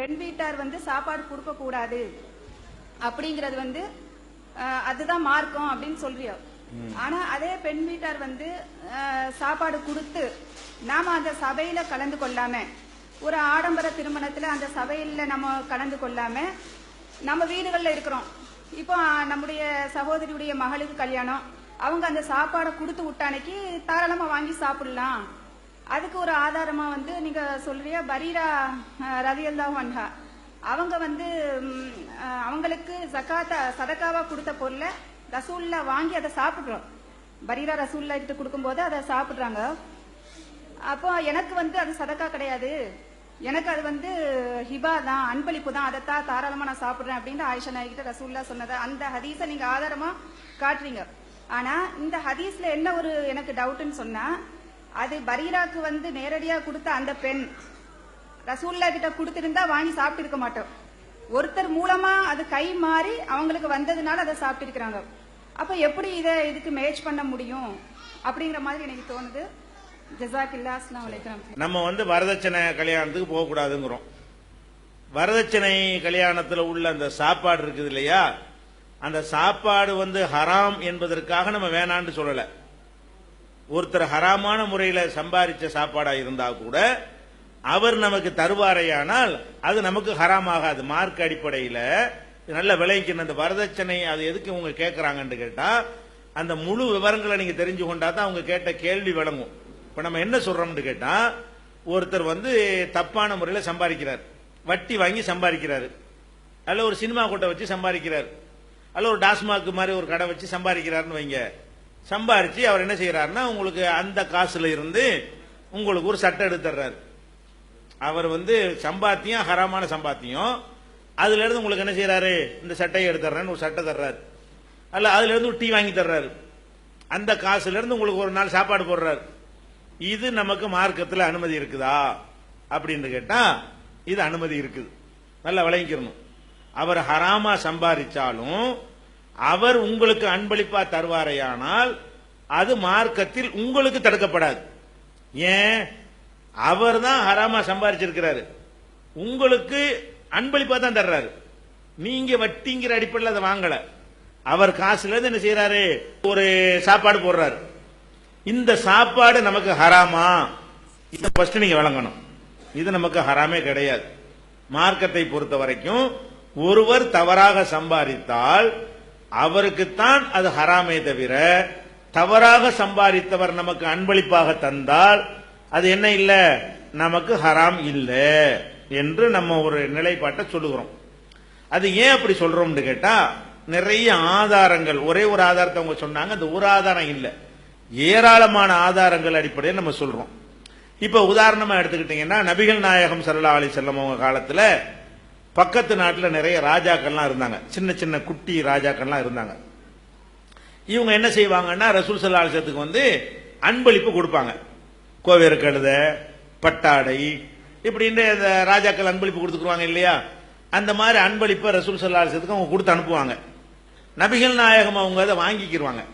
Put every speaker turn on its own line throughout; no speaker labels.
பெண் வீட்டார் வந்து சாப்பாடு கொடுக்க கூடாது அப்படிங்கறது வந்து அதுதான் மார்க்கம் அப்படின்னு சொல்றியோ. ஆனா அதே பெண் வீட்டார் வந்து சாப்பாடு கொடுத்து நாம அந்த சபையில கலந்து கொள்ளாம ஒரு ஆடம்பர திருமணத்துல அந்த சபையில நம்ம கலந்து கொள்ளாம நம்ம வீடுகள்ல இருக்கிறோம். இப்போ நம்முடைய சகோதரியுடைய மகளுக்கு கல்யாணம். அவங்க அந்த சாப்பாடை கொடுத்து விட்டானைக்கு தாராளமா வாங்கி சாப்பிடலாம். அதுக்கு ஒரு ஆதாரமா வந்து நீங்க சொல்றியா? பரீரா ரதியல்லா வன்ஹா அவங்க வந்து அவங்களுக்கு ஜக்காத்தா சதக்காவா கொடுத்த பொருளை ரசூல்லா வாங்கி அதை சாப்பிடுறோம். பரீரா ரசூல்லா கிட்ட கொடுக்கும்போது அதை சாப்பிடுறாங்க. அப்போ எனக்கு வந்து அது சதக்கா கிடையாது. எனக்கு அது வந்து ஹிபா தான் அன்பளிப்பு தான். அதைத்தான் தாராளமா நான் சாப்பிடுறேன் அப்படின்னு ஆயிஷா நாய்கிட்ட ரசூல்லா சொன்னதை அந்த ஹதீஸை நீங்க ஆதாரமா காட்டுறீங்க. ஆனா இந்த ஹதீஸ்ல என்ன ஒரு எனக்கு டவுட்னு சொன்னா அது பரீராக்கு வந்து நேரடியா கொடுத்த அந்த பெண் ரசூல்லா கிட்ட கொடுத்திருந்தா வாங்கி சாப்பிட்டு இருக்க மாட்டோம். ஒருத்தர் மூலமா அது கை மாறி அவங்களுக்கு வந்ததுனால அதை சாப்பிட்டு இருக்கிறாங்க அப்ப எப்படி இதை இதுக்கு மேட்ச் பண்ண முடியும் அப்படிங்கிற மாதிரி எனக்கு தோணுது. ஜசாக்கில்லா அஸ்லாம் வலைக்கம்
நம்ம வந்து வரதட்சணை கல்யாணத்துக்கு போகக்கூடாதுங்கிறோம் வரதட்சணை கல்யாணத்துல உள்ள அந்த சாப்பாடு இருக்குது இல்லையா? அந்த சாப்பாடு வந்து ஹராம் என்பதற்காக நம்ம வேணான்னு சொல்லல. ஒருத்தர் ஹராமான முறையில் சம்பாதிச்ச சாப்பாடா இருந்தா கூட அவர் நமக்கு தருவாரையானால் அது நமக்கு ஹராமாகாது. மார்க் அடிப்படையில் நல்ல விளைவிக்கணும் அந்த வரதட்சணை அது எதுக்கு இவங்க கேட்கறாங்கன்னு கேட்டா அந்த முழு விவரங்களை நீங்க தெரிஞ்சு கொண்டா தான் அவங்க கேட்ட கேள்வி விளங்கும். இப்ப நம்ம என்ன சொல்றோம்னு கேட்டா ஒருத்தர் வந்து தப்பான முறையில் சம்பாதிக்கிறார். வட்டி வாங்கி சம்பாதிக்கிறாரு. அல்ல ஒரு சினிமா கூட்டம் வச்சு சம்பாதிக்கிறார். அல்ல ஒரு டாஸ்மாக் மாதிரி ஒரு கடை வச்சு சம்பாதிக்கிறாருன்னு வைங்க. சம்பாரிச்சு அவர் என்ன செய்யறாருன்னா உங்களுக்கு அந்த காசுல இருந்து உங்களுக்கு ஒரு சட்டை எடுத்துறாரு அவர் வந்து சம்பாத்தியம் ஹராமான சம்பாத்தியம். அதுல இருந்து உங்களுக்கு என்ன செய்யறாரு இந்த சட்டையை எடுத்துறேன்னு ஒரு சட்டை தர்றாரு. அல்ல அதுல இருந்து ஒரு டீ வாங்கி தர்றாரு. அந்த காசுல இருந்து உங்களுக்கு ஒரு நாள் சாப்பாடு போடுறாரு. இது நமக்கு மார்க்கத்தில் அனுமதி இருக்குதா? அப்படின்னு கேட்டா இது அனுமதி இருக்குது. நல்லா விளங்கிக்கணும். அவர் ஹராமா சம்பாதிச்சாலும் அவர் உங்களுக்கு அன்பளிப்பா தருவாரையானால் அது மார்க்கத்தில் உங்களுக்கு தடுக்கப்படாது. ஏன்? அவர் தான் ஹராமா சம்பாதிச்சிருக்கிறாரு உங்களுக்கு அன்பளிப்பா தான் தர்றாரு. நீங்க வட்டிங்கிற அடிப்படையில் அதை வாங்கல. அவர் காசுல இருந்து என்ன செய்யறாரு ஒரு சாப்பாடு போடுறாரு. இந்த சாப்பாடு நமக்கு ஹராமா? இதை ஃபர்ஸ்ட் நீங்க வழங்கணும். இது நமக்கு ஹராமே கிடையாது. மார்க்கத்தை பொறுத்த வரைக்கும் ஒருவர் தவறாக சம்பாதித்தால் அவருக்குத்தான் அது ஹராமே தவிர தவறாக சம்பாதித்தவர் நமக்கு அன்பளிப்பாக தந்தால் அது என்ன இல்லை? நமக்கு ஹராம் இல்லை என்று நம்ம ஒரு நிலைப்பாட்டை சொல்லுகிறோம். அது ஏன் அப்படி சொல்றோம்னு கேட்டா நிறைய ஆதாரங்கள் ஒரே ஒரு ஆதாரத்தை அவங்க சொன்னாங்க அந்த ஒரு ஆதாரம் இல்லை. ஏராளமான ஆதாரங்கள் அடிப்படையில் நம்ம சொல்றோம். இப்ப உதாரணமா எடுத்துக்கிட்டீங்கன்னா நபிகள் நாயகம் சல்லா அலி செல்லம் அவங்க காலத்துல பக்கத்து நாட்டில் நிறைய ராஜாக்கள்லாம் இருந்தாங்க. சின்ன சின்ன குட்டி ராஜாக்கள்லாம் இருந்தாங்க. இவங்க என்ன செய்வாங்கன்னா ரசூல் சல்லா அலிசத்துக்கு வந்து அன்பளிப்பு கொடுப்பாங்க. கோவேறு கழுத பட்டாடை இப்படின்னு இந்த ராஜாக்கள் அன்பளிப்பு கொடுத்துக்குவாங்க இல்லையா? அந்த மாதிரி அன்பளிப்பை ரசூல் சல்லா அலிசத்துக்கு அவங்க கொடுத்து அனுப்புவாங்க. நபிகள் நாயகம் அவங்க அதை வாங்கிக்கிடுவாங்க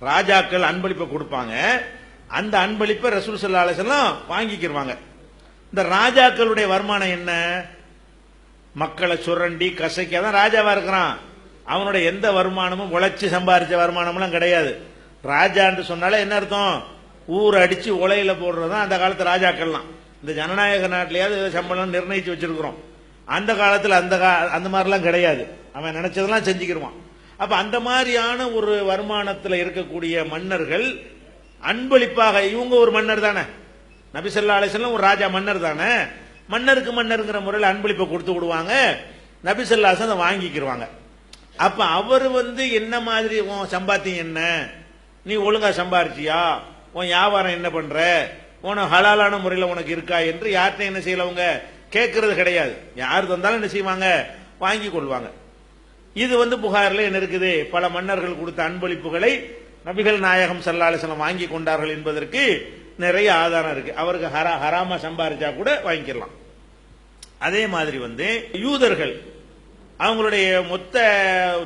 ராஜாக்கள் அன்பளிப்பை கொடுப்பாங்க. அந்த அன்பளிப்பை ரசூல் சல்லா அலிசல்லாம் வாங்கிக்கிருவாங்க. இந்த ராஜாக்களுடைய வருமானம் என்ன? மக்களை சுரண்டி கசைக்க தான் ராஜாவா இருக்கிறான். அவனோட எந்த வருமானமும் உழைச்சி சம்பாரிச்ச வருமானம்லாம் கிடையாது. ராஜான்னு சொன்னாலே என்ன அர்த்தம்? ஊர் அடிச்சு உலையில போடுறதுதான் அந்த காலத்து ராஜாக்கள்லாம். இந்த ஜனநாயக நாட்டிலேயாவது சம்பளம் நிர்ணயிச்சு வச்சிருக்கிறோம். அந்த காலத்தில் அந்த கா- அந்த மாதிரிலாம் கிடையாது. அவன் நினைச்சதெல்லாம் செஞ்சுக்கிருவான். அப்ப அந்த மாதிரியான ஒரு வருமானத்தில் இருக்கக்கூடிய மன்னர்கள் அன்பளிப்பாக இவங்க ஒரு மன்னர் தானே. நபிசல்லா அலிசல்லாம் ஒரு ராஜா மன்னர் தானே. மன்னருக்கு மன்னருங்கிற முறையில் அன்பளிப்பை கொடுத்து விடுவாங்க. நபிசல்லாசன் அதை வாங்கிக்கிடுவாங்க அப்ப அவர் வந்து என்ன மாதிரி உன் சம்பாத்தியம் என்ன? நீ ஒழுங்கா சம்பாரிச்சியா? உன் வியாபாரம் என்ன பண்ற? உன ஹலாலான முறையில் உனக்கு இருக்கா? என்று யார்கிட்ட என்ன செய்யலவங்க? கேட்கறது கிடையாது. யார் தந்தாலும் என்ன செய்வாங்க? வாங்கி கொள்வாங்க. இது வந்து புகாரில் என்ன இருக்குது? பல மன்னர்கள் கொடுத்த அன்பளிப்புகளை நபிகள் நாயகம் சல்லாலிசனம் வாங்கி கொண்டார்கள் என்பதற்கு நிறைய ஆதாரம் இருக்கு. அவருக்கு ஹரா ஹராமா சம்பாரிச்சா கூட வாங்கிக்கலாம். அதே மாதிரி வந்து யூதர்கள் அவங்களுடைய மொத்த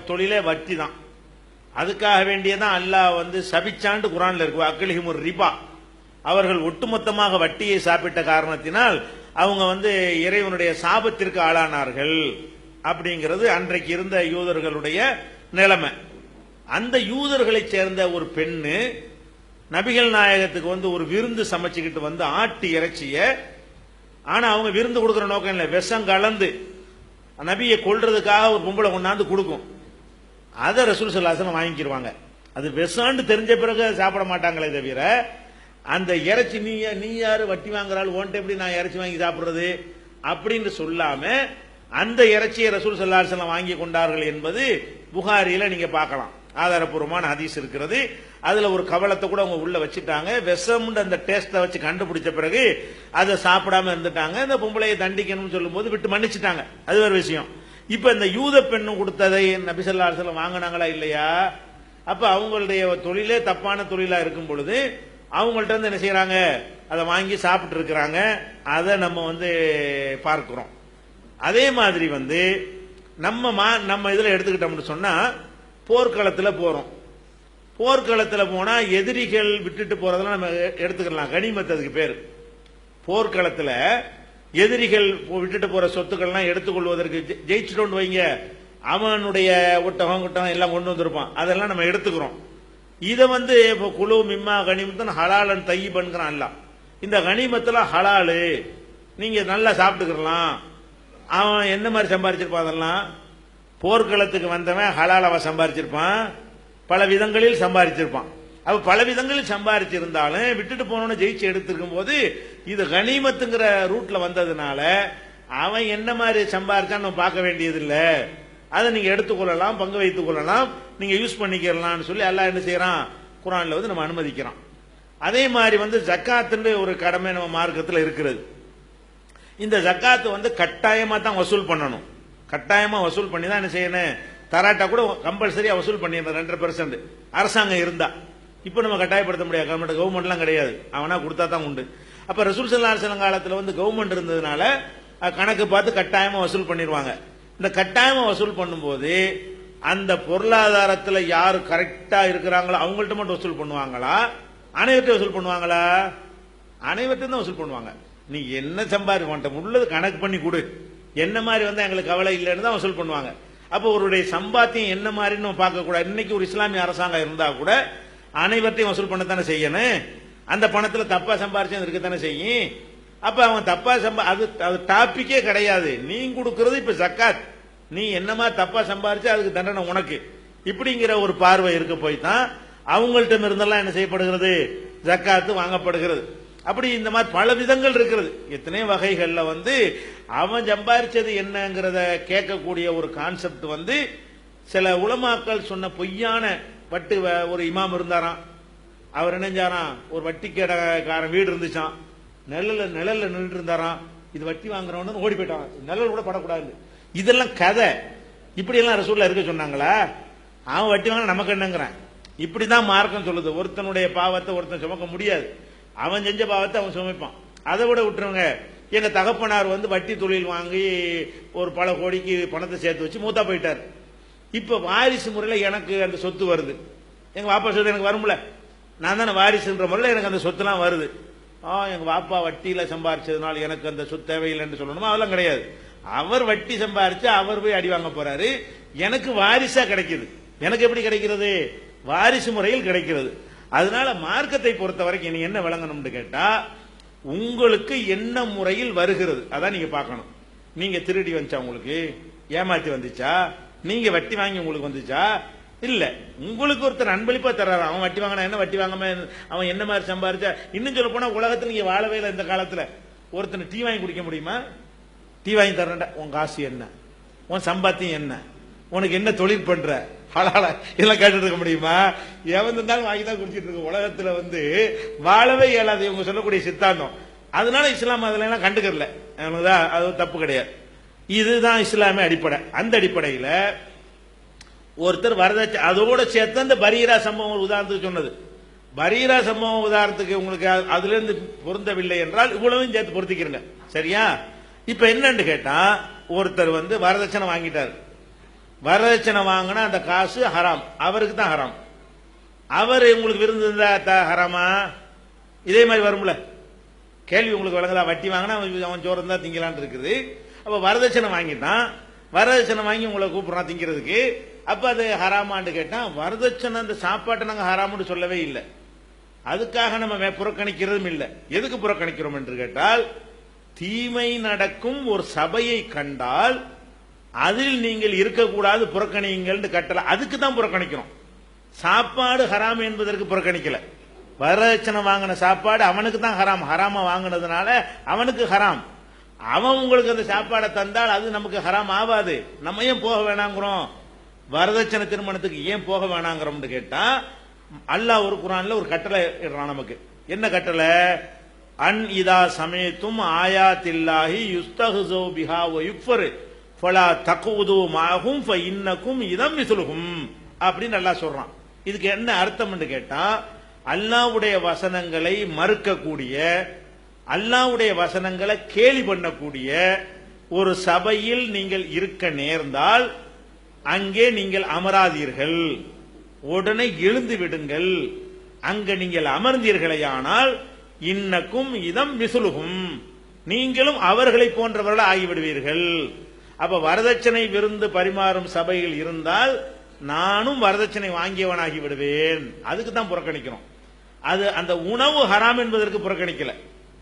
தொழிலே வட்டி தான். அதுக்காக வேண்டியதான் அல்லாஹ் வந்து சபிச்சாண்டு குரான்ல இருக்கு. அக்லிஹிமுர் ரிபா. அவர்கள் ஒட்டுமொத்தமாக வட்டியை சாப்பிட்ட காரணத்தினால் அவங்க வந்து இறைவனுடைய சாபத்திற்கு ஆளானார்கள் அப்படிங்கிறது அன்றைக்கு இருந்த யூதர்களுடைய நிலைமை. அந்த யூதர்களைச் சேர்ந்த ஒரு பெண்ணு நபிகள் நாயகத்துக்கு வந்து ஒரு விருந்து சமைச்சுக்கிட்டு வந்து ஆட்டு இறைச்சிய ஆனா அவங்க விருந்து கொடுக்குற நோக்கம் இல்லை. விஷம் கலந்து நபியை கொள்றதுக்காக ஒரு பொம்பளை கொண்டாந்து கொடுக்கும். அதை ரசூல் சல்லாசனம் வாங்கிக்கிருவாங்க. அது விஷம்னு தெரிஞ்ச பிறகு சாப்பிட மாட்டாங்களே தவிர அந்த இறைச்சி நீ நீ யாரு? வட்டி வாங்குறாள் ஓன்ட்டு எப்படி நான் இறைச்சி வாங்கி சாப்பிடுறது? அப்படின்னு சொல்லாம அந்த இறைச்சியை ரசூல் சல்லாசனம் வாங்கி கொண்டார்கள் என்பது புகாரியில நீங்க பார்க்கலாம். ஆதாரப்பூர்வமான ஹதீஸ் இருக்கிறது. அதுல ஒரு கவலத்தை கூட அவங்க உள்ள வச்சுட்டாங்க. விஷம்ன்ற அந்த டேஸ்ட்டை வச்சு கண்டுபிடிச்ச பிறகு அதை சாப்பிடாம இருந்துட்டாங்க. அந்த பொம்பளையை தண்டிக்கணும்னு சொல்லும்போது விட்டு மன்னிச்சுட்டாங்க. அது ஒரு விஷயம். இப்ப இந்த யூத பெண்ணு கொடுத்ததை நபிசல்லா அலுவலம் வாங்கினாங்களா இல்லையா? அப்ப அவங்களுடைய தொழிலே தப்பான தொழிலா இருக்கும் பொழுது அவங்கள்ட்ட இருந்து என்ன செய்யறாங்க அதை வாங்கி சாப்பிட்டு இருக்கிறாங்க. அதை நம்ம வந்து பார்க்கிறோம். அதே மாதிரி வந்து நம்ம மா நம்ம இதுல எடுத்துக்கிட்டோம்னு சொன்னா போர்க்களத்தில் போறோம். போர்க்களத்தில் போனா எதிரிகள் விட்டுட்டு போறதெல்லாம் நம்ம எடுத்துக்கலாம். கனிமத் அதுக்கு பேர். போர்க்களத்தில் எதிரிகள் போ- விட்டுட்டு போற சொத்துக்கள்லாம் எடுத்துக்கொள்வதற்கு ஜெ- வைங்க. அவனுடைய ஒட்டகம் குட்டகம் எல்லாம் கொண்டு வந்திருப்பான். அதெல்லாம் நம்ம எடுத்துக்கிறோம். இதை வந்து இப்போ குழு மிம்மா கனிமத்தன் ஹலாலன் தையீபன்கிறான் எல்லாம். இந்த கனிமத்தில் ஹலாலு நீங்கள் நல்லா சாப்பிட்டுக்கலாம் அவன் என்ன மாதிரி சம்பாரிச்சிருப்பான் அதெல்லாம்? போர்க்களத்துக்கு வந்தவன் ஹலால் அவன் சம்பாரிச்சிருப்பான். பல விதங்களில் சம்பாரிச்சிருப்பான். அவ பல விதங்களில் சம்பாரிச்சிருந்தாலும் விட்டுட்டு போனவன ஜெயிச்சு எடுத்திருக்கும் போது இது கனிமத்துங்கிற ரூட்ல வந்ததுனால அவன் என்ன மாதிரி சம்பாரிச்சான்னு நம்ம பார்க்க வேண்டியதில்லை. அதை நீங்க எடுத்துக்கொள்ளலாம் பங்கு வைத்துக் கொள்ளலாம். நீங்க யூஸ் பண்ணிக்கிறலாம்னு சொல்லி எல்லாம் என்ன செய்யறான்? குரான்ல வந்து நம்ம அனுமதிக்கிறோம் அதே மாதிரி வந்து ஜக்காத்துன்ற ஒரு கடமை நம்ம மார்க்கத்தில் இருக்கிறது. இந்த ஜக்காத்து வந்து கட்டாயமா தான் வசூல் பண்ணணும். கட்டாயமா வசூல் பண்ணி தான் என்ன செய்யணும்? தராட்டா கூட கம்பல்சரியா வசூல் பண்ணிடணும் ரெண்டரை பெர்சன்ட் அரசாங்கம் இருந்தா. இப்போ நம்ம கட்டாயப்படுத்த முடியாது. கவர்மெண்ட் கவர்மெண்ட்லாம் கிடையாது. அவனா கொடுத்தா தான் உண்டு. அப்ப ரசூல் சல்லா அலுவலம் காலத்துல வந்து கவர்மெண்ட் இருந்ததுனால கணக்கு பார்த்து கட்டாயமா வசூல் பண்ணிடுவாங்க. இந்த கட்டாயமா வசூல் பண்ணும்போது அந்த பொருளாதாரத்துல யாரு கரெக்டா இருக்கிறாங்களோ அவங்கள்ட்ட மட்டும் வசூல் பண்ணுவாங்களா? அனைவர்கிட்ட வசூல் பண்ணுவாங்களா? அனைவர்ட்டும் தான் வசூல் பண்ணுவாங்க. நீ என்ன சம்பாதிக்க மாட்டேன் உள்ளது கணக்கு பண்ணி கொடு. என்ன மாதிரி வந்தா எங்களுக்கு கவலை இல்லைன்னு தான் வசூல் பண்ணுவாங்க. அப்போ அவருடைய சம்பாத்தியம் என்ன மாதிரின்னு நம்ம பார்க்க கூடாது. இன்னைக்கு ஒரு இஸ்லாமிய அரசாங்கம் இருந்தா கூட அனைவர்ட்டையும் வசூல் பண்ணத்தானே செய்யணும். அந்த பணத்துல தப்பா சம்பாரிச்சு இருக்கத்தானே செய்யும். அப்ப அவன் தப்பா சம்பா அது அது டாபிக்கே கிடையாது. நீ கொடுக்கறது இப்ப ஜக்காத் நீ என்னமா தப்பா சம்பாரிச்சு அதுக்கு தண்டனை உனக்கு. இப்படிங்கிற ஒரு பார்வை இருக்க போய் தான் அவங்கள்ட்ட இருந்தெல்லாம் என்ன செய்யப்படுகிறது? ஜக்காத்து வாங்கப்படுகிறது. அப்படி இந்த மாதிரி பல விதங்கள் இருக்கிறது. எத்தனை வகைகளில் வந்து அவன் சம்பாரிச்சது என்னங்கிறத கேட்கக்கூடிய ஒரு கான்செப்ட் வந்து சில உலமாக்கள் சொன்ன பொய்யான வட்டு வ- ஒரு இமாம் இருந்தாராம். அவர் நினைஞ்சாராம் ஒரு வட்டி கடைக்காரன் வீடு இருந்துச்சான் நிழல்ல நிழல்ல நின்று இருந்தாராம் இது வட்டி வாங்குறவனு ஓடி போயிட்டான். நிழல் கூட படக்கூடாது. இதெல்லாம் கதை. இப்படி எல்லாம் ரசூல்ல இருக்க சொன்னாங்களா? அவன் வட்டி வாங்க நமக்கு என்னங்கிறான். இப்படிதான் மார்க்கம் சொல்லுது. ஒருத்தனுடைய பாவத்தை ஒருத்தன் சுமக்க முடியாது. அவன் செஞ்ச பாவத்தை அவன் சுமைப்பான். அதை விட விட்டுருவங்க எங்க தகப்பனார் வந்து வட்டி தொழில் வாங்கி ஒரு பல கோடிக்கு பணத்தை சேர்த்து வச்சு மூத்தா போயிட்டார். இப்ப வாரிசு முறையில் எனக்கு அந்த சொத்து வருது. எங்க வாப்பா சொத்து எனக்கு வரும்ல? நான் தானே வாரிசுன்ற முறையில் எனக்கு அந்த சொத்துலாம் வருது. ஆ எங்க வாப்பா வட்டியில சம்பாரிச்சதுனால எனக்கு அந்த சொத்து தேவையில்லைன்னு சொல்லணுமா? அதெல்லாம் கிடையாது. அவர் வட்டி சம்பாரிச்சு அவர் போய் அடி வாங்க போறாரு. எனக்கு வாரிசா கிடைக்குது. எனக்கு எப்படி கிடைக்கிறது? வாரிசு முறையில் கிடைக்கிறது. அதனால மார்க்கத்தை பொறுத்த வரைக்கும் நீ என்ன விளங்கணும்னு கேட்டா உங்களுக்கு என்ன முறையில் வருகிறது? அதான் நீங்க பார்க்கணும். நீங்க திருடி வந்துச்சா உங்களுக்கு? ஏமாத்தி வந்துச்சா? நீங்க வட்டி வாங்கி உங்களுக்கு வந்துச்சா? இல்ல. உங்களுக்கு ஒருத்தர் அன்பளிப்பா தர்றாரு. அவன் வட்டி வாங்கினா என்ன வட்டி வாங்காம அவன் என்ன மாதிரி சம்பாரிச்சா? இன்னும் சொல்ல போனா உலகத்துல நீங்க வாழவே இல்லை இந்த காலத்துல. ஒருத்தனை டீ வாங்கி குடிக்க முடியுமா? டீ வாங்கி தரேன்டா உன் காசு என்ன? உன் சம்பாத்தியம் என்ன? உனக்கு என்ன தொழில் பண்ற? ஹலாலா இதெல்லாம் கேட்டுட்டு இருக்க முடியுமா? எவன் இருந்தாலும் வாங்கி தான் குடிச்சிட்டு இருக்க உலகத்துல வந்து வாழவே இயலாது இவங்க சொல்லக்கூடிய சித்தாந்தம். அதனால இஸ்லாம் அதுல எல்லாம் கண்டுக்கறல அது தப்பு கிடையாது. இதுதான் இஸ்லாமிய அடிப்படை. அந்த அடிப்படையில ஒருத்தர் வரதட்ச அதோட சேர்த்து அந்த பரீரா சம்பவம் ஒரு உதாரணத்துக்கு சொன்னது. பரீரா சம்பவம் உதாரணத்துக்கு உங்களுக்கு அதுல இருந்து பொருந்தவில்லை என்றால் இவ்வளவும் சேர்த்து பொருத்திக்கிறீங்க சரியா? இப்ப என்னன்னு கேட்டா ஒருத்தர் வந்து வரதட்சணை வாங்கிட்டார். வரதட்சணை வாங்கினா அந்த காசு ஹராம். அவருக்கு தான் ஹராம். அவர் உங்களுக்கு விருந்து இருந்தா த- ஹராமா? இதே மாதிரி வரும்ல. கேள்வி உங்களுக்கு வழங்கலாம் வட்டி வாங்கினா அவன் அவன் சோறு தான் திங்கலான் இருக்குது. அப்ப வரதட்சணை வாங்கிட்டான். வரதட்சணை வாங்கி உங்களை கூப்பிட்றான் திங்கிறதுக்கு. அப்ப அது ஹராமான்னு கேட்டா வரதட்சணை அந்த சாப்பாட்டை நாங்க ஹராமுன்னு சொல்லவே இல்லை. அதுக்காக நம்ம புறக்கணிக்கிறதும் இல்லை. எதுக்கு புறக்கணிக்கிறோம் என்று கேட்டால் தீமை நடக்கும் ஒரு சபையை கண்டால் அதில் நீங்கள் இருக்கக்கூடாது புறக்கணியுங்கள் கட்டல. அதுக்கு தான் புறக்கணிக்கிறோம். சாப்பாடு ஹராம் என்பதற்கு புறக்கணிக்கல. வரதட்சணை வாங்கின சாப்பாடு அவனுக்கு தான் ஹராம். ஹராம வாங்கினதுனால அவனுக்கு ஹராம். அவன் உங்களுக்கு அந்த சாப்பாடை தந்தால் அது நமக்கு ஹராம் ஆகாது. நம்ம ஏன் போக வேணாங்கிறோம்? வரதட்சணை திருமணத்துக்கு ஏன் போக வேணாங்கிறோம்னு கேட்டா அல்லாஹ் ஒரு குரான்ல ஒரு கட்டளை இடுறான் நமக்கு. என்ன கட்டளை? அன் இதா சமயத்தும் ஆயாத்தில்லாஹி யுஸ்தஹு பிஹா வ யுக்ஃபரு. ஃபலா தக்குது மாகும் ஃப இன்னக்கும் இதம் மிசுலுகும் அப்படின்னு நல்லா சொல்றான். இதுக்கு என்ன அர்த்தம்னு கேட்டா அல்லாவுடைய வசனங்களை மறுக்கக்கூடிய அல்லாவுடைய வசனங்களை கேலி பண்ணக்கூடிய ஒரு சபையில் நீங்கள் இருக்க நேர்ந்தால் அங்கே நீங்கள் அமராதீர்கள். உடனே எழுந்து விடுங்கள். அங்க நீங்கள் அமர்ந்தீர்களேயானால் இன்னக்கும் இதம் மிசுலுகும். நீங்களும் அவர்களை போன்றவர்கள் ஆகிவிடுவீர்கள் அப்ப வரதட்சணை விருந்து பரிமாறும் சபையில் இருந்தால் நானும் வரதட்சணை வாங்கியவனாகி விடுவேன். அதுக்கு தான் புறக்கணிக்கிறோம். அது அந்த உணவு ஹராம் என்பதற்கு புறக்கணிக்கல.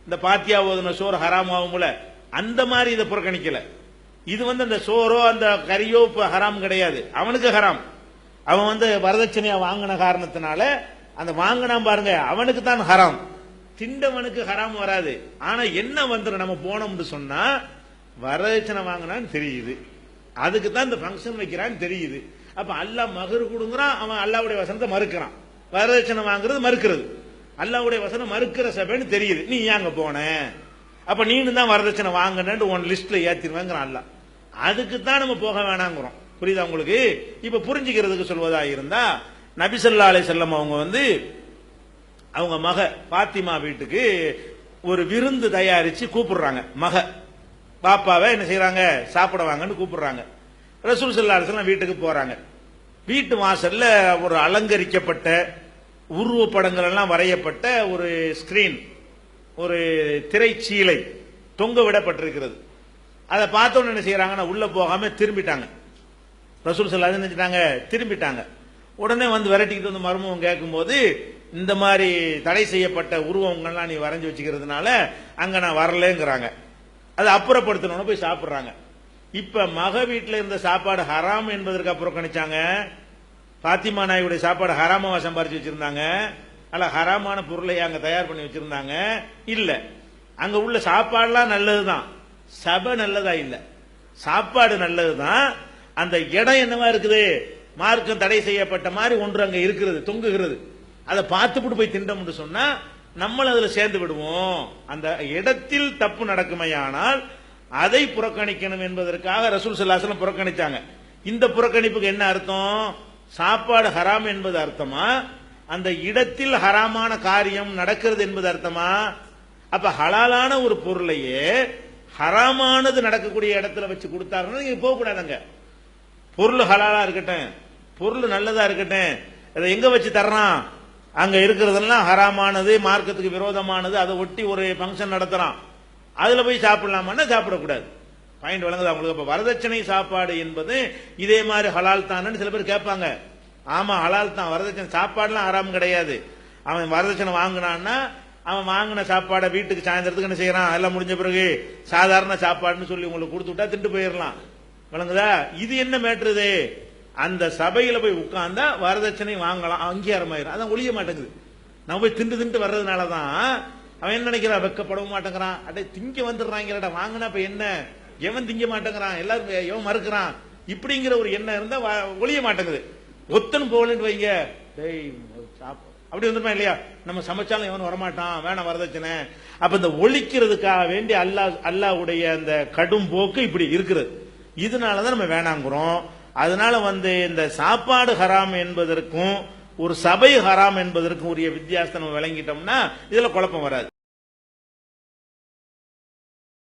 இந்த பாத்தியா ஓதுன சோறு ஹராம் ஆகும்ல அந்த மாதிரி இதை புறக்கணிக்கல. இது வந்து அந்த சோறோ அந்த கறியோ ஹராம் கிடையாது. அவனுக்கு ஹராம். அவன் வந்து வரதட்சணையா வாங்கின காரணத்தினால அந்த வாங்கினான் பாருங்க அவனுக்கு தான் ஹராம். திண்டவனுக்கு ஹராம் வராது. ஆனா என்ன வந்துடும் நம்ம போனோம்னு சொன்னா வரதட்சணை வாங்கினான்னு தெரியுது. அதுக்கு தான் இந்த ஃபங்க்ஷன் வைக்கிறான்னு தெரியுது. அப்ப அல்லாஹ் மகர் கொடுங்குறான் அவன் அல்லாவுடைய வசனத்தை மறுக்கிறான். வரதட்சணை வாங்குறது மறுக்கிறது. அல்லாவுடைய வசனம் மறுக்கிற சபைன்னு தெரியுது. நீ ஏன் அங்க போன? அப்ப நீனு தான் வரதட்சணை வாங்கினு உன் லிஸ்ட்ல ஏத்திருவேங்கிறான் அல்ல அதுக்கு தான் நம்ம போக வேணாங்கிறோம். புரியுதா உங்களுக்கு? இப்ப புரிஞ்சுக்கிறதுக்கு சொல்வதா இருந்தா நபிசல்லா அலை செல்லம் அவங்க வந்து அவங்க மக பாத்திமா வீட்டுக்கு ஒரு விருந்து தயாரிச்சு கூப்பிடுறாங்க. மக. பாப்பாவை என்ன செய்யறாங்க சாப்பிட வாங்கன்னு கூப்பிடுறாங்க. ரசூல் சல்லா அலிஸ்லாம் வீட்டுக்கு போறாங்க. வீட்டு வாசல்ல ஒரு அலங்கரிக்கப்பட்ட உருவப்படங்கள் எல்லாம் வரையப்பட்ட ஒரு ஸ்கிரீன் ஒரு திரைச்சீலை தொங்க விடப்பட்டிருக்கிறது. அதை பார்த்தோன்னு என்ன செய்யறாங்கன்னா உள்ள போகாம திரும்பிட்டாங்க. ரசூல் சல்லா செஞ்சிட்டாங்க? திரும்பிட்டாங்க. உடனே வந்து விரட்டிக்கிட்டு வந்து மருமகம் கேட்கும்போது இந்த மாதிரி தடை செய்யப்பட்ட உருவங்கள்லாம் நீ வரைஞ்சு வச்சுக்கிறதுனால அங்க நான் வரலங்கிறாங்க. அதை அப்புறப்படுத்தணும்னு போய் சாப்பிடுறாங்க. இப்ப மக வீட்டில் இருந்த சாப்பாடு ஹராம் என்பதற்கு அப்புறம் கணிச்சாங்க. பாத்திமா நாயுடைய சாப்பாடு ஹராமாவா சம்பாரிச்சு வச்சிருந்தாங்க. அல்ல ஹராமான பொருளை அங்க தயார் பண்ணி வச்சிருந்தாங்க. இல்ல. அங்க உள்ள சாப்பாடுலாம் நல்லதுதான். சபை நல்லதா இல்ல. சாப்பாடு நல்லதுதான். அந்த இடம் என்னவா இருக்குது? மார்க்கம் தடை செய்யப்பட்ட மாதிரி ஒன்று அங்க இருக்கிறது தொங்குகிறது. அதை பார்த்துவிட்டு போய் திண்டோம்னு சொன்னா நம்மள அதுல சேர்ந்து விடுவோம். அந்த இடத்தில் தப்பு நடக்குமையானால் அதை புறக்கணிக்கணும் என்பதற்காக ரசூல் சல்லாசலம் புறக்கணிச்சாங்க. இந்த புறக்கணிப்புக்கு என்ன அர்த்தம்? சாப்பாடு ஹராம் என்பது அர்த்தமா? அந்த இடத்தில் ஹராமான காரியம் நடக்கிறது என்பது அர்த்தமா? அப்ப ஹலாலான ஒரு பொருளையே ஹராமானது நடக்கக்கூடிய இடத்துல வச்சு கொடுத்தாங்கன்னா நீங்க போகக்கூடாதுங்க பொருள் ஹலாலா இருக்கட்டும். பொருள் நல்லதா இருக்கட்டும். அதை எங்க வச்சு தர்றான்? அங்க இருக்கிறதெல்லாம் ஹராமானது மார்க்கத்துக்கு விரோதமானது அதை ஒட்டி ஒரு ஃபங்க்ஷன் நடத்துறான். அதுல போய் சாப்பிடலாமான்னா சாப்பிடக்கூடாது. பாயிண்ட் வழங்குது அவங்களுக்கு அப்ப வரதட்சணை சாப்பாடு என்பது இதே மாதிரி ஹலால் தானு சில பேர் கேட்பாங்க. ஆமா ஹலால் தான். வரதட்சணை சாப்பாடுலாம் ஹராம் கிடையாது. அவன் வரதட்சணை வாங்கினான்னா அவன் வாங்கின சாப்பாடை வீட்டுக்கு சாயந்தரத்துக்கு என்ன செய்யறான்? எல்லாம் முடிஞ்ச பிறகு சாதாரண சாப்பாடுன்னு சொல்லி உங்களுக்கு கொடுத்து விட்டா திண்டு போயிடலாம் விளங்குதா? இது என்ன மேட்டுறது அந்த சபையில போய் உட்கார்ந்தா வரதட்சணை வாங்கலாம் அங்கீகாரம் ஆயிரும். அதான் ஒழிய மாட்டேங்குது. நம்ம போய் திண்டு திண்டு வர்றதுனால தான் அவன் என்ன நினைக்கிறான் வெக்கப்படவும் மாட்டேங்கிறான். அடே திங்க வந்துடுறாங்கடா. வாங்கினா இப்ப என்ன? எவன் திங்க மாட்டேங்கிறான்? எல்லாரும் எவன் மறுக்கிறான்? இப்படிங்கிற ஒரு எண்ணம் இருந்தா ஒழிய மாட்டேங்குது. ஒத்தன் போகலன்னு வைங்க. டேய் சாப்~ அப்படி வந்துருமா இல்லையா? நம்ம சமைச்சாலும் எவன் வரமாட்டான். வேணாம் வரதட்சணை. அப்ப இந்த ஒழிக்கிறதுக்காக வேண்டி அல்லாஹ் அல்லாஹ்வுடைய அந்த கடும் போக்கு இப்படி இருக்கிறது இதனாலதான் நம்ம வேணாங்கிறோம். அதனால வந்து இந்த சாப்பாடு ஹராம் என்பதற்கும் ஒரு சபை ஹராம் என்பதற்கும் உரிய வித்தியாசத்தை நம்ம விளங்கிட்டோம்னா இதுல குழப்பம் வராது.